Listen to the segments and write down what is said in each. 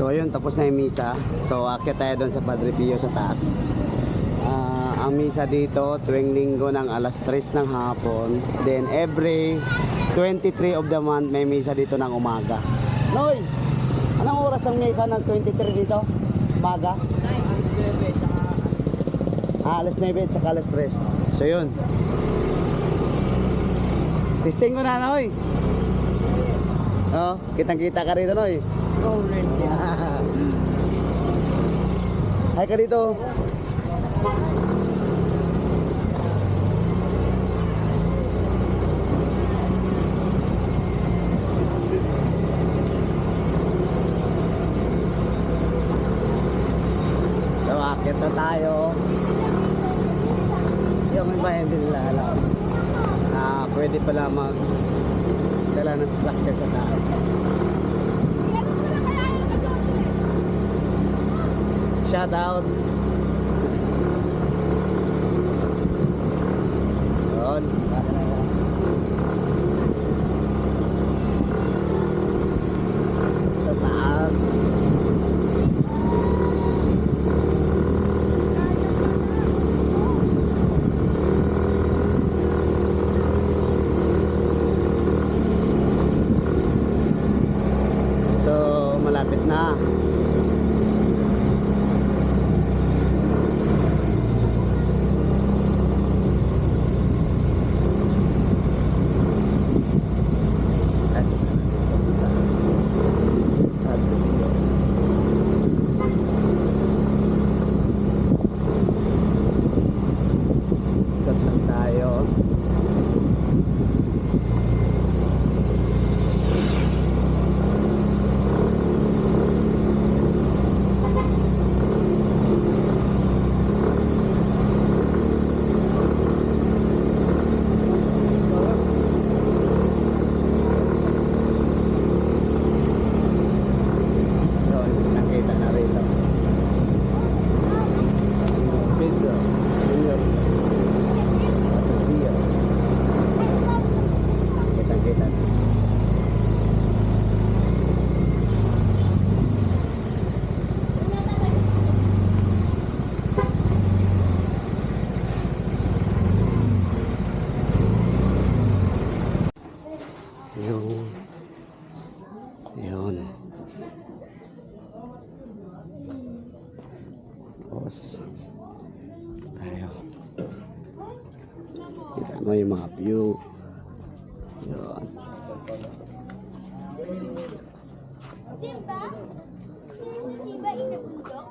So ayun, tapos na yung misa. So akit tayo doon sa Padre Pio sa taas. Ah, ang misa dito tuwing linggo ng alas 3 ng hapon. Then every 23 of the month may misa dito ng umaga. Noy! Anong oras ang misa ng 23 dito? Umaga? Ah, alas 9 at saka alas 3. So yun. Testing ko na, Noy. Oh, kitang-kita ka rito, Noy. Hi ka dito. So, akit na tayo. Yung may bayan din nila alam. Ah, pwede pala mag dala ng sasakyan sa taas. já dá Yung yun. Tapos, tayo. Kita mo yung mga view. Yun. Diba? Diba in the bundok?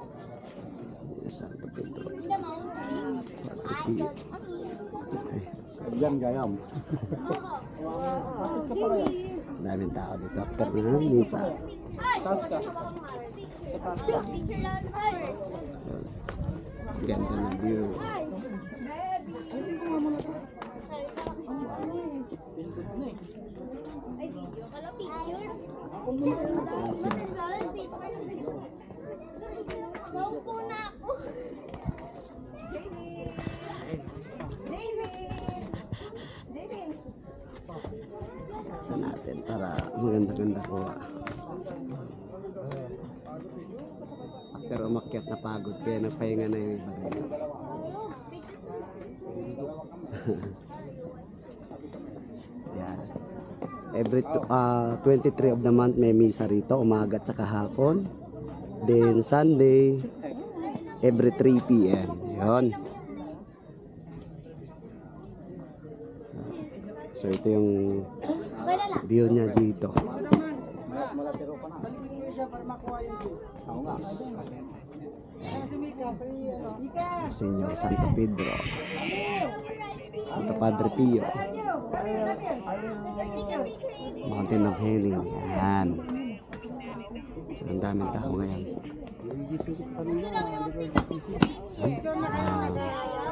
Yung Santo Pedro. In the mountain? I don't Ay, Yan gayam. Oh, Jimmy. daming tao dito. After ng misa. Ay! Shoot, picture lang first. Yun. Ganda ng view. Ay! Ay, video ka lang, Maupo na ako. Jamie! Jamie! Jamie! Sa natin para maganda-ganda ko. After umakyat na pagod kaya nagpahinga na yung iba rin. Every tw- ah, 23 of the month may misa rito, umaga at saka hapon. Then Sunday, every 3 p.m. Yun. So ito yung view niya dito. Senyor Santo Pedro. Santo Padre Pio. Mountain of Healing. Yan. So, ang daming tao ngayon. Yan.